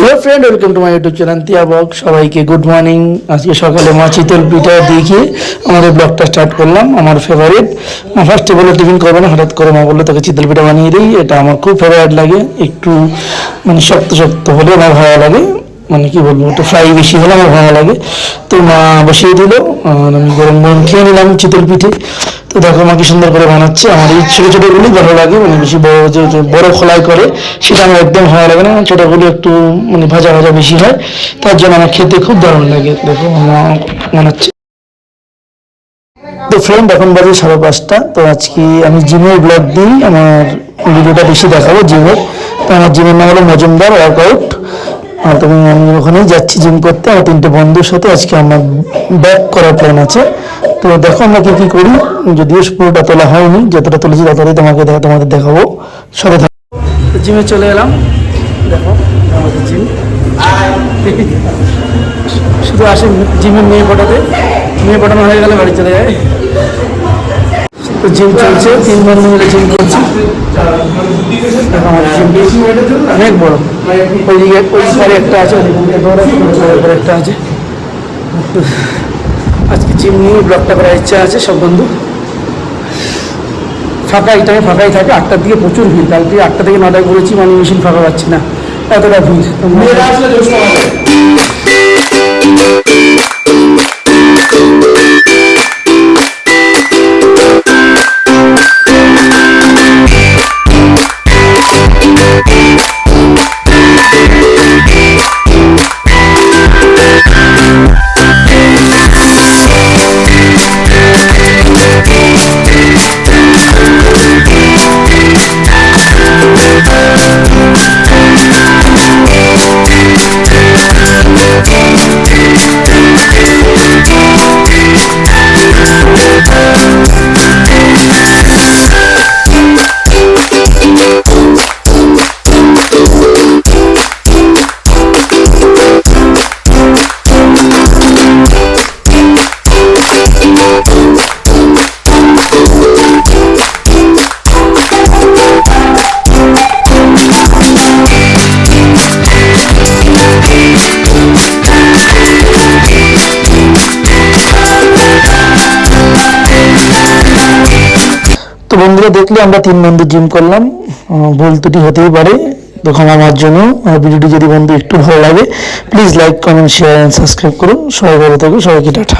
Hello friend welcome to my YouTube channel তিয়া বক সবাইকে good morning আজকে সকালে মা চিতল পিঠা দিয়ে আমাদের ব্লগটা স্টার্ট করলাম, আমার ফেভারিট মা ফার্স্টে বলে টিফিন করব না, হঠাৎ করে মা বলল, তাকে চিতল পিঠা বানিয়ে দিই, এটা আমার খুব ফেভারিট লাগে। একটু মানে শক্ত শক্ত হলে আমার ভালো লাগে মানে কি বলব, একটু ফ্রাই বেশি হলে আমার ভালো লাগে। তো মা বসিয়ে দিল, আর আমি গরম গরম খেয়ে নিলাম চিতল পিঠে। তো দেখো মা কি সুন্দর করে বানাচ্ছে। আমার এই ছোটো ছোটোগুলি ভালো লাগে মানে বেশি বড় বড় খোলাই করে, সেটা আমার একদম ভালো লাগে না। ছোটোগুলো একটু মানে ভাজা ভাজা বেশি হয়, তার জন্য আমার খেতে খুব দারুণ লাগে। দেখো মা বানাচ্ছে। তো ফ্রেন্ড এখন বাজে সাড়ে পাঁচটা। তো আজকে আমি জিমের ব্লগ দিই। আমার ভিডিওটা বেশি দেখাবো জিমের। তো আমার জিমের নাম হলো মজুমদার ওয়ার্কআউট তুমি আমি ওখানেই যাচ্ছি জিম করতে আমার তিনটে বন্ধুর সাথে আজকে আমার ব্যাক করার প্ল্যান আছে। তো দেখো আমরা কি কি করি, যদিও পুরোটা তোলা হয়নি, যতটা তুলেছি ততটাই তোমাকে দেখা তোমাদের দেখাবো। সাথে থাকো। জিমে চলে এলাম। দেখো জিম। শুধু আসে জিমের মেয়ে পটাতে মেয়ে পটানো হয়ে গেলে বাড়ি চলে যায়। তো জিম চলছে তিন বন্ধু মিলে জিম করছি। অনেক বড়। ওইদিকে ওই পারে একটা আছে ওইদিকে একটা আছে। আজকে জিম নিয়ে ব্লগটা করার ইচ্ছা আছে সব বন্ধু। ফাঁকা এই টাইমে ফাঁকাই থাকে আটটার দিকে প্রচুর ভিড়। কালকে আটটা থেকে নটায় করেছি মানে মেশিন ফাঁকা পাচ্ছি না। এতটা ভিড়। বন্ধুরা দেখলে আমরা তিন বন্ধু জিম করলাম। ভুল ত্রুটি হতেই পারে তো আমার জন্য। ভিডিওটি যদি বন্ধু একটু ভালো লাগে please like comment share and subscribe করুন সবাই ভালো থাকুন সবাইকে টাটা।